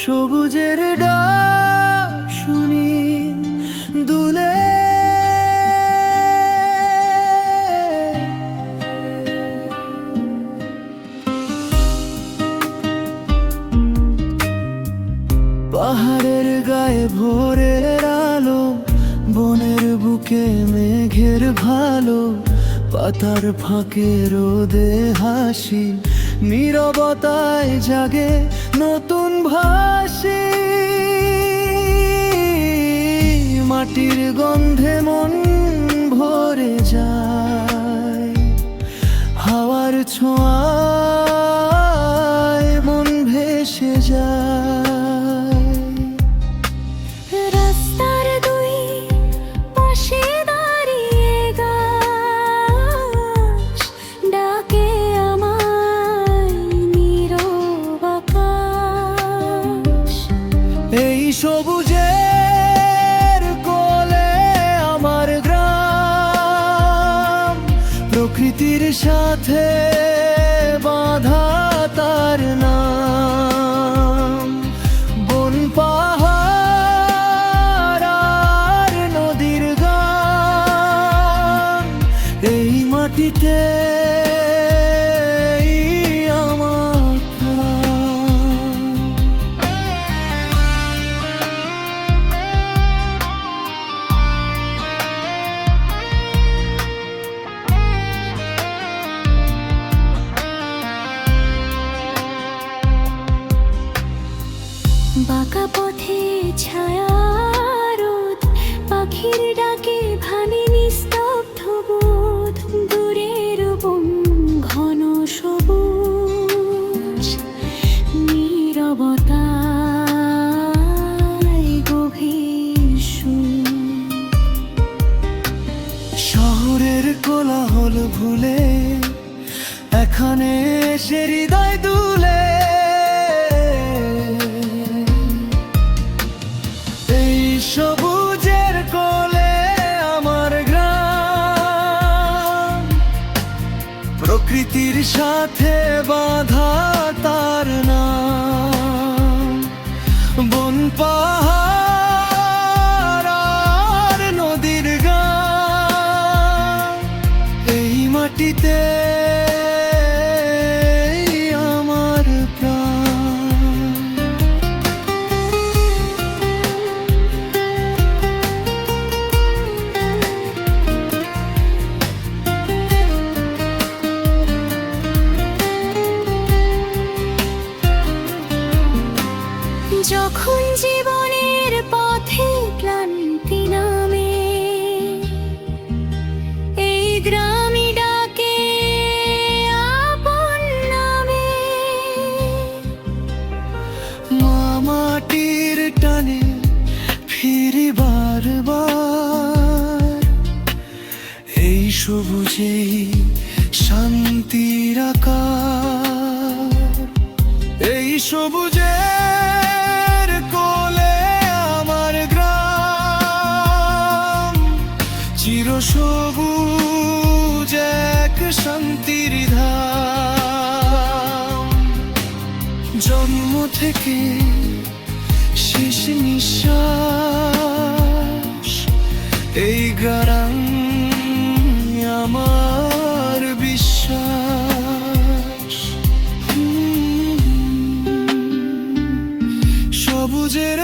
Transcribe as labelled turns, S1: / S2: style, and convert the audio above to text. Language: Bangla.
S1: সবুজের ডাক শুনি দুলে। পাহাড়ের গায়ে ভোরের আলো, বনের বুকে মেঘের ভালো, পাতার ফাঁকে রোদে হাসি নীরবতায় জাগে নতুন ভাসে মাটির গন্ধে মন ভরে যায়। হাওয়ার ছোঁয়ায় মন ভেসে যায়। সবুজের কোলে আমার গ্রাম। প্রকৃতির সাথে বাঁধা তার নাম। বন, পাহাড় নদীর গান। এই মাটিতে কোলাহল ভুলে এখানে এসে হৃদয় দুলে। এই সবুজের কোলে আমার গ্রাম। প্রকৃতির সাথে বাধা তার নাম। মাটিতে বারবার। এই সবুজেই শান্তির আকার। এই সবুজের কোলে আমার গ্রাম। চির সবুজ এক শান্তির ধাম। জন্ম থেকে শেষ নিঃশ্বাস এই গারাং আমার বিশ্বাস। সবুজের